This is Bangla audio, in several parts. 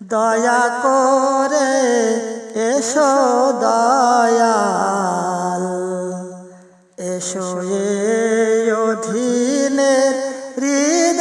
দয়া করে এসো দয়াল। এসো এ অধীনের হৃদ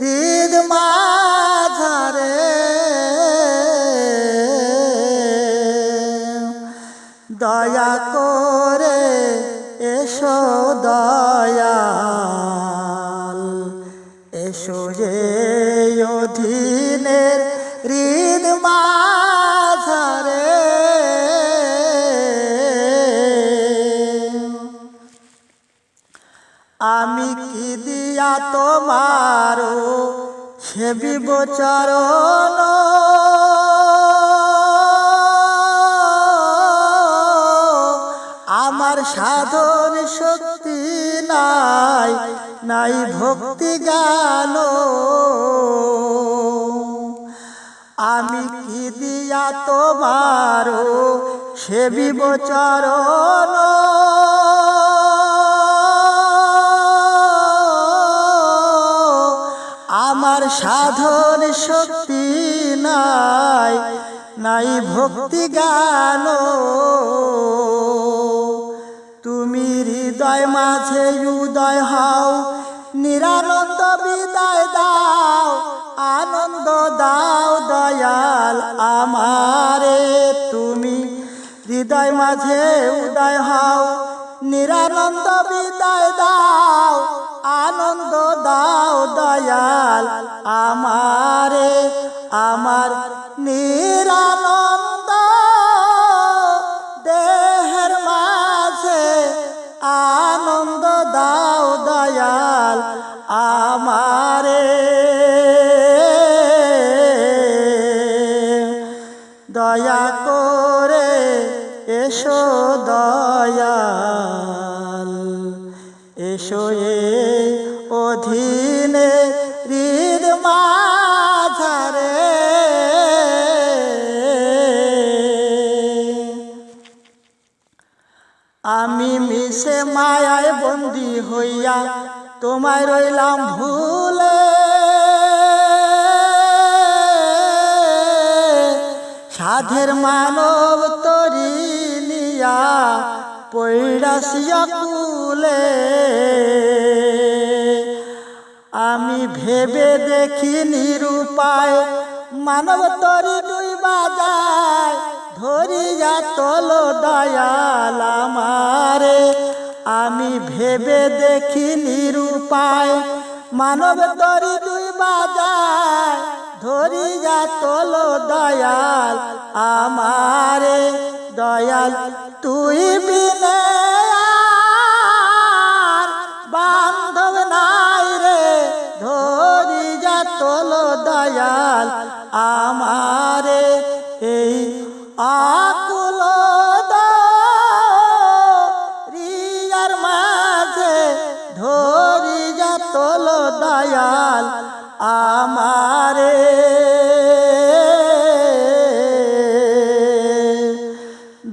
হৃদ মাঝারে। দয়া করে এসো দয়াল এসো যে অধীনের হৃদ আমি কি দিয়া তোমারও সেবিব চরণ আমার সাধন শক্তি নাই নাই ভক্তি গান। আমি কি দিয়া তোমারও সেবিব চরণ আমার সাধন শক্তি নাই নাই ভক্তি গান। তুমি হৃদয় মাঝে উদয় হও, নিরানন্দ বিদায় দাও, আনন্দ দাও দয়াল আমারে। তুমি হৃদয় মাঝে উদয় হও নিরানন্দ বিদায় দাও, আনন্দ দাও দয়াল আমারে, আমার নিরানন্দ। দেহের মাঝে আনন্দ দাও দয়াল আমারে। দয়া করে এসো দয়াল, এসো এ অধীনে হৃদ মাঝারে। আমি মিশে মায়ায় বন্দি হইয়া তোমায় রইলাম ভুলে। সাধের মানব পৈরাসিয়া কুলে, আমি ভেবে দেখি নিরুপায় মানব তরি দুই বাজায়, ধরিয়া তল দয়াল আমারে। আমি ভেবে দেখি নিরুপায় মানব তরি দুই বাজায়, ধরিয়া তল দয়াল আমারে। দয়াল, তুই বিনে দয়াল আমারে এই আকুল রিয়ার মাঝে ধরি তোল দয়াল আমারে।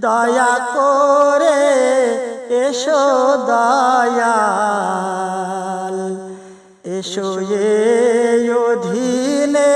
দয়া করে এসো यशो ये योधीने